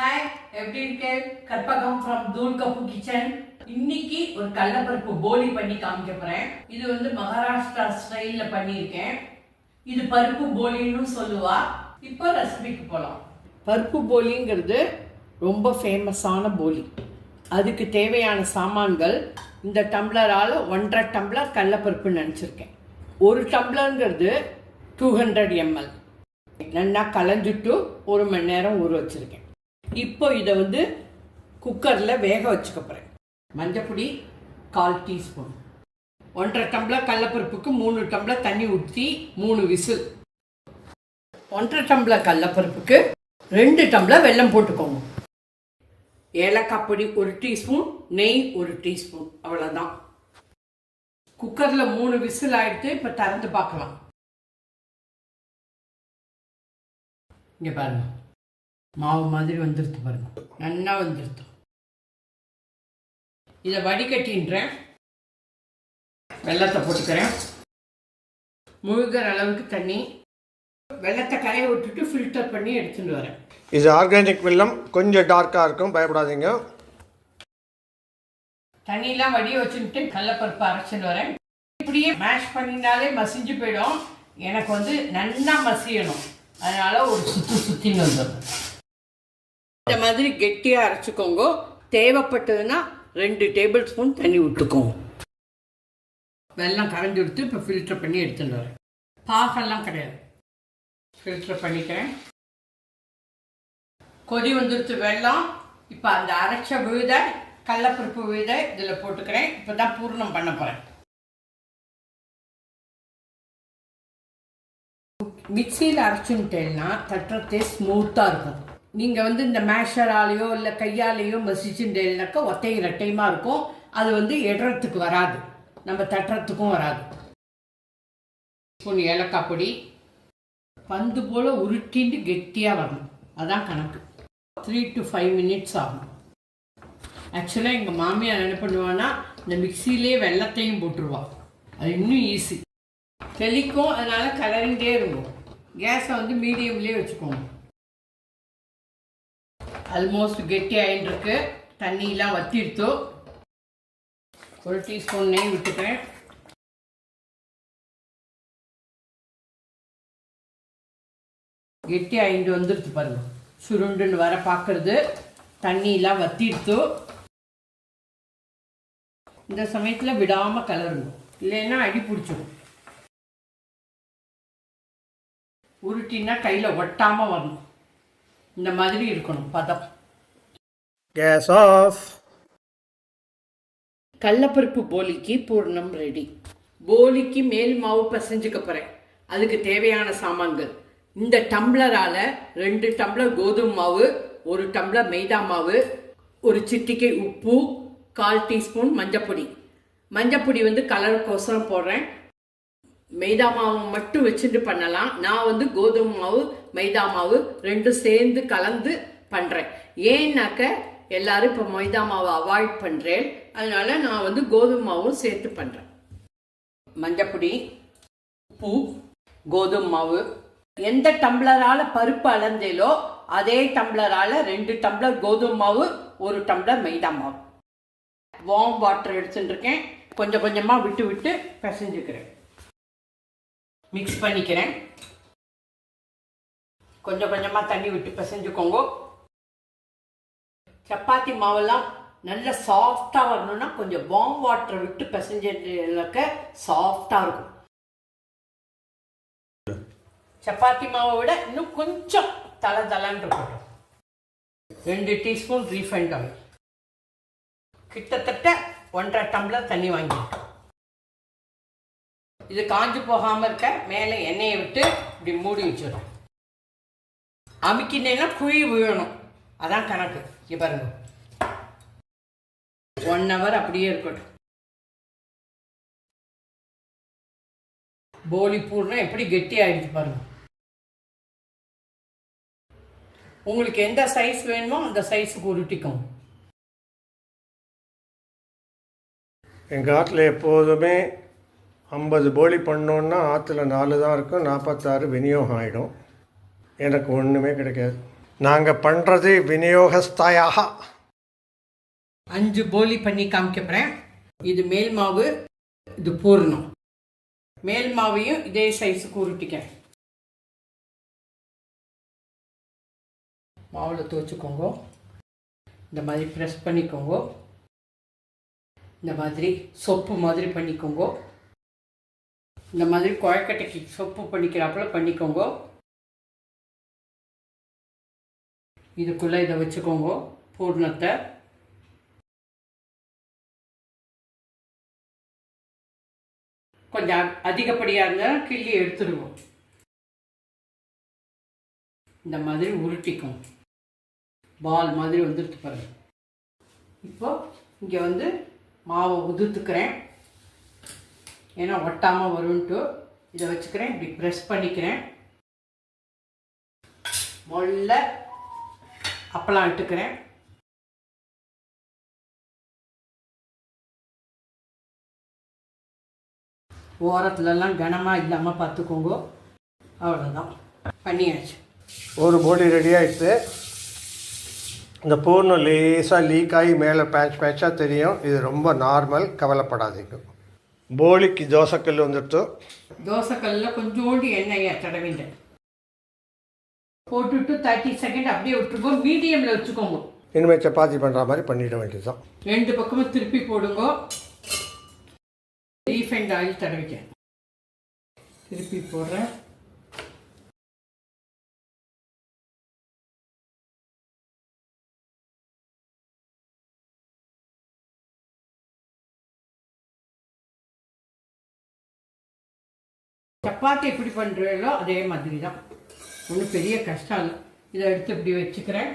Hi எப்படி இருக்கேன் Karpagam from Thool Kappu kitchen இன்னைக்கு ஒரு கடலப்பருப்பு போலி பண்ணி காமிக்க போறேன். இது வந்து மகாராஷ்டிரா ஸ்டைல்ல பண்ணியிருக்கேன். இது பருப்பு போலின்னு சொல்லுவா. இப்போ ரெசிபிக்கு போகலாம் பருப்பு போலிங்கிறது ரொம்ப ஃபேமஸான போலி. அதுக்கு தேவையான சாமான்கள் இந்த டம்ளரால் ஒன்றரை டம்ளர் கடலப்பருப்பு நினச்சிருக்கேன். ஒரு டம்ளருங்கிறது டூ ஹண்ட்ரட் எம்எல் நல்லா கலஞ்சிட்டு ஒரு மணி நேரம் ஊற வச்சுருக்கேன். இப்போ இதை வந்து குக்கரில் வேக வச்சுக்க போகிறேன் மஞ்சப்பொடி கால் டீஸ்பூன். ஒன்றரை டம்ளர் கடலப்பருப்புக்கு மூணு டம்ளர் தண்ணி ஊற்றி மூணு விசில். ஒன்றரை டம்ளர் கடலப்பருப்புக்கு ரெண்டு டம்ளர் வெல்லம் போட்டுக்கோங்க. ஏலக்காய் பொடி ஒரு டீஸ்பூன் நெய் ஒரு டீஸ்பூன். அவ்வளோதான் குக்கரில் மூணு விசில் ஆகிட்டு இப்போ திறந்து பார்க்கலாம். இங்கே பாருங்க. மாவு மாதிரி வந்துருது பாருங்க. நல்லா வந்துருது இதை வடிகட்டின்றேன். வெள்ளத்தை போட்டுக்கிறேன். முழுகிற அளவுக்கு தண்ணி. வெள்ளத்தை கரைய விட்டுட்டு ஃபில்டர் பண்ணி எடுத்துட்டு வரேன். இது ஆர்கானிக் வெல்லம் கொஞ்சம் டார்க்காக இருக்கும். பயப்படாதீங்க. தண்ணியெல்லாம் வடிய வச்சுட்டு கடலப்பருப்பு அரைச்சிட்டு வரேன். இப்படியே மேஷ் பண்ணினாலே மசிஞ்சு போயிடும். எனக்கு வந்து நல்லா மசியணும். அதனால ஒரு சுத்து சுத்தின்னு வந்துடும் இந்த மாதிரி கெட்டியாக அரைச்சிக்கோங்க. தேவைப்பட்டதுன்னா ரெண்டு டேபிள் ஸ்பூன் தண்ணி விட்டுக்கோங்க வெள்ளம் கரைஞ்சி விட்டு இப்போ ஃபில்டர் பண்ணி எடுத்துட்டு வரேன். பாகெல்லாம் கிடையாது. ஃபில்டர் பண்ணிக்கிறேன். கொதி வந்துடுத்து வெள்ளம் இப்போ அந்த அரைச்ச விழுத கடலப்பருப்பு விழுத இதில் போட்டுக்கிறேன். இப்போ தான் பூர்ணம் பண்ண போகிறேன் மிக்சியில் அரைச்சுட்டேன்னா தட்டுறதே ஸ்மூத்தாக இருக்கும். நீங்கள் வந்து இந்த மேஷராலேயோ இல்லை கையாலேயோ மசிச்சுட்டேன்னாக்கா ஒத்தை இரட்டையுமா இருக்கும். அது வந்து இடறதுக்கு வராது. நம்ம தட்டுறதுக்கும் வராது. ஸ்பூன் ஏலக்காய் பொடி. பந்து போல் உருட்டின்னு கெட்டியாக வரணும். அதான் கணக்கு. த்ரீ டு ஃபைவ் மினிட்ஸ் ஆகும். ஆக்சுவலாக எங்கள் மாமியார் என்ன பண்ணுவான்னா இந்த மிக்சிலே வெள்ளத்தையும் போட்டுருவாள் அது இன்னும் ஈஸி தெளிக்கும் அதனால் கலரிண்டே இருக்கும். கேஸை வந்து மீடியம்லேயே வச்சுக்கோங்க. அல்மோஸ்ட் கெட்டி ஆகிட்டுருக்கு தண்ணியெலாம் வத்திடுத்தோ ஒரு டீஸ்பூன் நெய் விட்டுக்கிறேன் கெட்டி ஆகிட்டு வந்துடுது பாருங்க. சுருண்டுன்னு வர பார்க்கறது தண்ணியெலாம் வத்திடுத்து இந்த சமயத்தில் விடாமல் கலரணும். இல்லைன்னா அடி பிடிச்சிடும் உருட்டின்னா கையில் ஒட்டாமல் வரணும். இந்த மாதிரி இருக்கணும் பதம். கேஸ் ஆஃப் கடலப்பருப்பு போலிக்கு பூர்ணம் ரெடி போலிக்கு மேல் மாவு பிசைஞ்சுக்க போகிறேன் அதுக்கு தேவையான சாமான்கள். இந்த டம்ளரால் ரெண்டு டம்ளர் கோதுமை மாவு ஒரு டம்ளர் மைதா மாவு ஒரு சிட்டிகை உப்பு கால் டீஸ்பூன் மஞ்சப்பொடி. மஞ்சப்பொடி வந்து கலருக்கோசரம் போடுறேன். மைதா மாவு மட்டும் வச்சுட்டு பண்ணலாம். நான் வந்து கோதுமை மாவு மைதா மாவு ரெண்டும் சேர்ந்து கலந்து பண்ணுறேன் ஏன்னாக்க எல்லாரும் இப்போ மைதா மாவை அவாய்ட் பண்ணுறேன் அதனால நான் வந்து கோதுமை மாவும் சேர்த்து பண்ணுறேன் மஞ்சப்பொடி உப்பு கோதுமை மாவு. எந்த டம்ளரால் பருப்பு அளந்தேலோ அதே டம்ளரால் ரெண்டு டம்ளர் கோதுமை மாவு ஒரு டம்ளர் மைதா மாவு. வார்ம் வாட்டர் எடுத்துட்டுருக்கேன். கொஞ்சம் கொஞ்சமாக விட்டு விட்டு பிசைஞ்சுக்கிறேன். மிக்ஸ் பண்ணிக்கிறேன். கொஞ்சம் கொஞ்சமாக தண்ணி விட்டு பிசைஞ்சுக்கோங்க. சப்பாத்தி மாவெல்லாம் நல்ல சாஃப்டாக வரணும்னா கொஞ்சம் வார்ம் வாட்டர் விட்டு பிசைஞ்சக்க சாஃப்டாக இருக்கும். சப்பாத்தி மாவை விட இன்னும் கொஞ்சம் தலை தலைன்னு இருக்கட்டும். ரெண்டு டீஸ்பூன் ரீஃபைண்ட் ஆயில் கிட்டத்தட்ட ஒன்றரை டம்ளர் தண்ணி வாங்கிட்டோம் இது காஞ்சு போகாமல் இருக்க மேலே எண்ணெயை விட்டு இப்படி மூடி வச்சிடும் அமுக்கினேன்னா குழி விழணும். அதான் கணக்கு. இங்கே பாருங்க. ஒன் ஹவர் அப்படியே இருக்கட்டும். போலி பூர்ணம் எப்படி கெட்டி ஆயிடுச்சு பாருங்க. உங்களுக்கு எந்த சைஸ் வேணுமோ அந்த சைஸுக்கு உருட்டிக்கும் எங்கள் ஆட்டில் எப்போதுமே ஐம்பது போலி பண்ணோன்னா ஆற்றுல நாலு தான் இருக்கும் நாற்பத்தாறு விநியோகம் ஆகிடும் எனக்கு ஒன்றுமே கிடைக்காது. நாங்கள் பண்ணுறது விநியோகஸ்தாயாக. அஞ்சு போலி பண்ணி காமிக்கப்படுறேன் இது மேல் மாவு இது பூர்ணம். மேல் மாவையும் இதே சைஸுக்கு உருட்டிக்க மாவில் துவச்சிக்கோங்க. இந்த மாதிரி ப்ரெஸ் பண்ணிக்கோங்க. இந்த மாதிரி சொப்பு மாதிரி பண்ணிக்கோங்க. இந்த மாதிரி குழக்கட்டைக்கு சொப்பு பண்ணிக்கிறாப்புல பண்ணிக்கோங்க. இதுக்குள்ளே இதை வச்சுக்கோங்க பூர்ணத்தை. கொஞ்சம் அதிகப்படியாக இருந்தால் கிள்ளி எடுத்துடுவோம். இந்த மாதிரி உருட்டிக்கும். பால் மாதிரி வந்துடுத்து பாருங்க. இப்போ இங்கே வந்து மாவை உதுத்துக்கிறேன். ஏன்னா ஒட்டாமல் வரும்ன்ட்டு இதை வச்சுக்கிறேன் இப்படி ப்ரெஸ் பண்ணிக்கிறேன். மொல்ல அப்பளம் இட்டுக்கிறேன். ஓரத்துலலாம் கனமாக இல்லாமல் பார்த்துக்கோங்க. அவ்வளோதான் பண்ணியாச்சு. ஒரு போடி ரெடி ஆகிடுச்சு இந்த பூர்ணம் லேசாக லீக் ஆகி மேலே பேட்ச் பேட்சாக தெரியும். இது ரொம்ப நார்மல் கவலைப்படாதீங்க. போலிக்கு தோசைக்கல் வந்துடுத்து தோசைக்கல்லில் கொஞ்சோண்டு எண்ணெயை தடவிட்டேன் போட்டுட்டு தேர்ட்டி செகண்ட் அப்படியே விட்டுருக்கோ மீடியமில் வச்சுக்கோங்க இனிமேல் சப்பாத்தி பண்ணுற மாதிரி பண்ணிட வேண்டியதுதான் ரெண்டு பக்கமும் திருப்பி போடுங்க ரீஃபைண்ட் ஆயில் தடவிட்டேன் திருப்பி போடுறேன் சப்பாத்தி எப்படி பண்ணுறீங்களோ அதே மாதிரி தான் ஒன்றும் பெரிய கஷ்டம் இல்லை. இதை எடுத்து இப்படி வச்சுக்கிறேன்.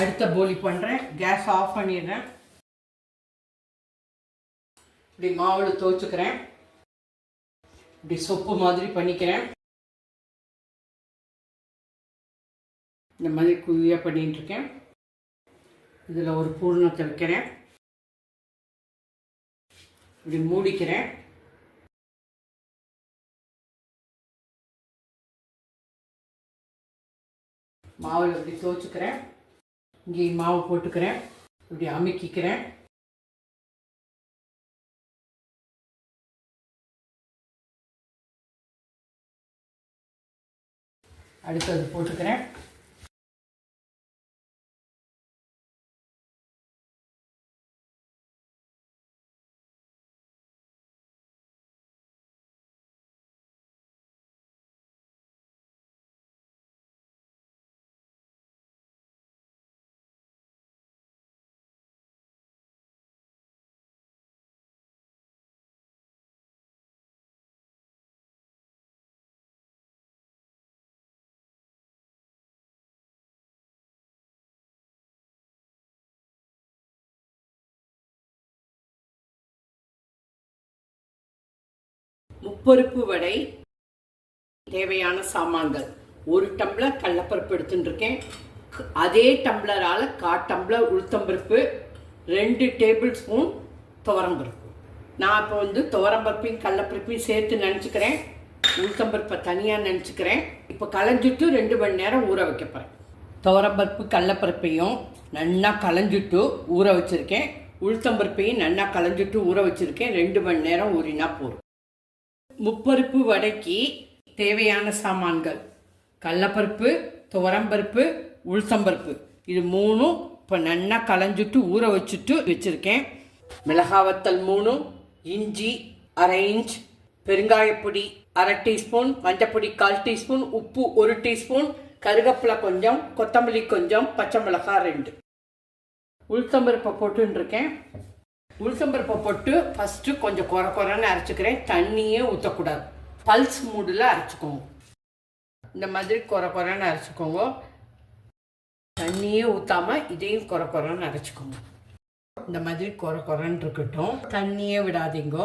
அடுத்த போலி பண்ணுறேன் கேஸ் ஆஃப் பண்ணிடுறேன். இப்படி மாவில் துவச்சிக்கிறேன். இப்படி சொப்பு மாதிரி பண்ணிக்கிறேன். இந்த மாதிரி குவியாக பண்ணிட்டுருக்கேன் இதில் ஒரு பூர்ணத்தை வைக்கிறேன். இப்படி மூடிக்கிறேன். மாவில் இப்படி துவச்சிக்கிறேன். இங்கே மாவு போட்டுக்கிறேன். இப்படி அமுக்கிக்கிறேன். அடுத்தது போட்டுக்கிறேன். பருப்பு வடை தேவையான சாமான்கள். ஒரு டம்ளர் கடலப்பருப்பு எடுத்துட்டு இருக்கேன் அதே டம்ளரால் கா டம்ளர் உளுத்தம்பருப்பு ரெண்டு டேபிள் ஸ்பூன் துவரம்பருப்பு. நான் இப்போ வந்து துவரம்பருப்பையும் கடலப்பருப்பையும் சேர்த்து நினச்சிக்கிறேன். உளுத்தம்பருப்பை தனியாக நினச்சிக்கிறேன். இப்போ களைஞ்சிட்டு ரெண்டு மணி நேரம் ஊற வைக்க போகிறேன் துவரம்பருப்பு கடலப்பருப்பையும் நல்லா களைஞ்சிட்டு ஊற வச்சுருக்கேன். உளுத்தம்பருப்பையும் நல்லா களைஞ்சிட்டு ஊற வச்சுருக்கேன். ரெண்டு மணி நேரம் ஊறினா போதும். முப்பருப்பு வடைக்கு தேவையான சாமான்கள். கடலப்பருப்பு துவரம்பருப்பு உளுத்தம்பருப்பு. இது மூணும் இப்போ நல்லா களைஞ்சிட்டு ஊற வச்சுட்டு வச்சுருக்கேன். மிளகாவத்தல் மூணு இஞ்சி அரை இன்ச் பெருங்காயப்பொடி அரை டீஸ்பூன் மஞ்சப்பொடி கால் டீஸ்பூன் உப்பு ஒரு டீஸ்பூன் கருவேப்பிலை கொஞ்சம் கொத்தமல்லி கொஞ்சம் பச்சை மிளகாய் ரெண்டு. உளுத்தம்பருப்பை போட்டுன்னு இருக்கேன். உளுத்தம்பருப்பை போட்டு ஃபஸ்ட்டு கொஞ்சம் குறை குறைன்னு அரைச்சிக்கிறேன். தண்ணியே ஊற்றக்கூடாது பல்ஸ் மூடில் அரைச்சிக்கோங்க. இந்த மாதிரி குறை குறைன்னு அரைச்சிக்கோங்க. தண்ணியே ஊற்றாமல் இதையும் குறை குறைன்னு அரைச்சிக்கோங்க. இந்த மாதிரி குறை குறைன்னு இருக்கட்டும். தண்ணியே விடாதீங்க.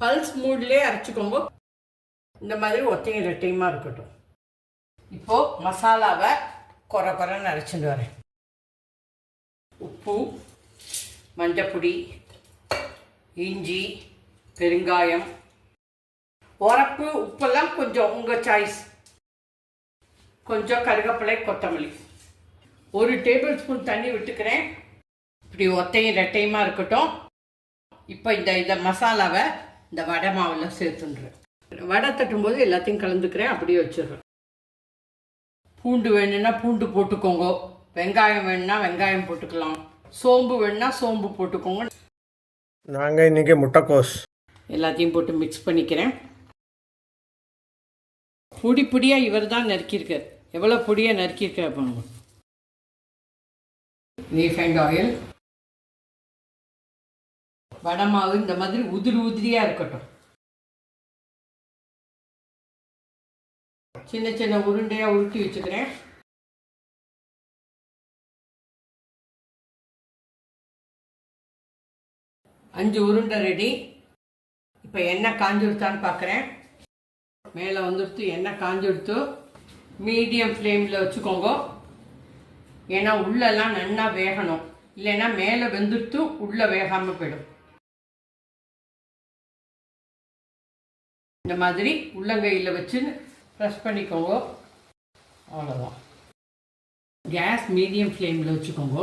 பல்ஸ் மூட்லேயே அரைச்சிக்கோங்க. இந்த மாதிரி ஒத்தையும் ரெட்டையுமா இருக்கட்டும். இப்போது மசாலாவை குறை குறைன்னு அரைச்சிட்டு வரேன். உப்பு மஞ்சப்பொடி இஞ்சி பெருங்காயம். உரப்பு உப்பெல்லாம் கொஞ்சம் உங்கள் சாய்ஸ் கொஞ்சம் கருகப்பிலை கொத்தமல்லி. ஒரு டேபிள் ஸ்பூன் தண்ணி விட்டுக்கிறேன். இப்படி ஒத்தையும் ரெட்டையுமா இருக்கட்டும். இப்போ இந்த இந்த மசாலாவை இந்த வடை மாவில் சேர்த்துன்றேன் வடை தட்டும்போது எல்லாத்தையும் கலந்துக்கிறேன் அப்படியே வச்சிடுறேன். பூண்டு வேணும்னா பூண்டு போட்டுக்கோங்க. வெங்காயம் வேணும்னா வெங்காயம் போட்டுக்கலாம். சோம்பு வேணும்னா சோம்பு போட்டுக்கோங்க. நாங்கள் இன்றைக்கி முட்டைக்கோஸ். எல்லாத்தையும் போட்டு மிக்ஸ் பண்ணிக்கிறேன். பொடி பொடியாக இவர் தான் நறுக்கியிருக்கார். எவ்வளோ பொடியாக நறுக்கியிருக்கார் பாருங்க. ரீஃபைண்ட் ஆயில் வடை மாவு இந்த மாதிரி உதிரி உதிரியாக இருக்கட்டும். சின்ன சின்ன உருண்டையாக உருட்டி வச்சுக்கிறேன். அஞ்சு உருண்டை ரெடி இப்போ எண்ணெய் காஞ்சுடுத்தான்னு பார்க்குறேன் மேலே வந்துடுத்து எண்ணெய் காஞ்சுடுத்து மீடியம் ஃப்ளேமில் வச்சுக்கோங்க. ஏன்னா உள்ளெல்லாம் நல்லா வேகணும். இல்லைன்னா மேலே வெந்துடுத்து உள்ளே வேகாமல் போயிடும். இந்த மாதிரி உள்ளங்கையில் வச்சு ப்ரெஸ் பண்ணிக்கோங்க. அவ்வளோதான் கேஸ் மீடியம் ஃப்ளேமில் வச்சுக்கோங்க.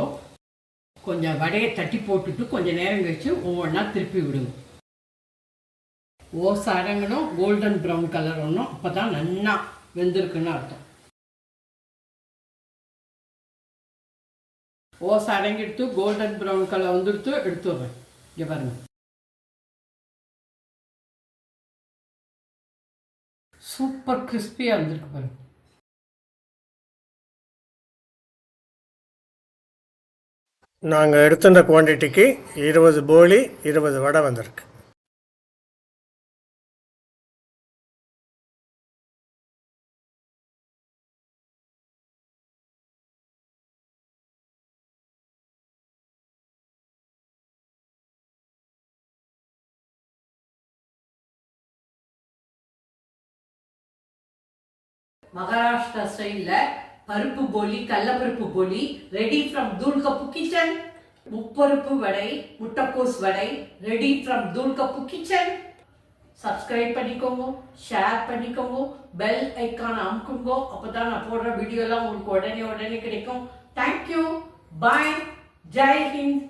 கொஞ்சம் வடையை தட்டி போட்டுட்டு கொஞ்சம் நேரம் கழிச்சு ஒவ்வொன்றா திருப்பி விடுங்க. ஓசை அடங்கணும் கோல்டன் ப்ரௌன் கலர் ஒன்றும் அப்போ தான் நன்னா வெந்திருக்குன்னு அர்த்தம். ஓசை அடங்கிடுத்து கோல்டன் ப்ரௌன் கலர் வந்துடுத்து எடுத்து வரேன் இங்கே பாருங்க. சூப்பர் கிறிஸ்பியாக வந்திருக்கு பாருங்க. நாங்கள் எடுத்துட்ட குவான்டிட்டிக்கு இருபது போலி இருபது வடை வந்திருக்கு. மகாராஷ்டிரா ஸ்டைலில் பருப்பு போலி கடலப்பருப்பு போலி ரெடி ஃப்ரம் தூள்கப்பு கிச்சன் முப்பருப்பு வடை முட்டைக்கோஸ் வடை ready from Thoolkappu kitchen subscribe பண்ணிக்கோங்க ஷேர் பண்ணிக்கோங்க பெல் ஐக்கான் அமுக்குங்க. அப்போ தான் நான் போடுற வீடியோலாம் உங்களுக்கு உடனே உடனே கிடைக்கும். Thank you bye Jai Hind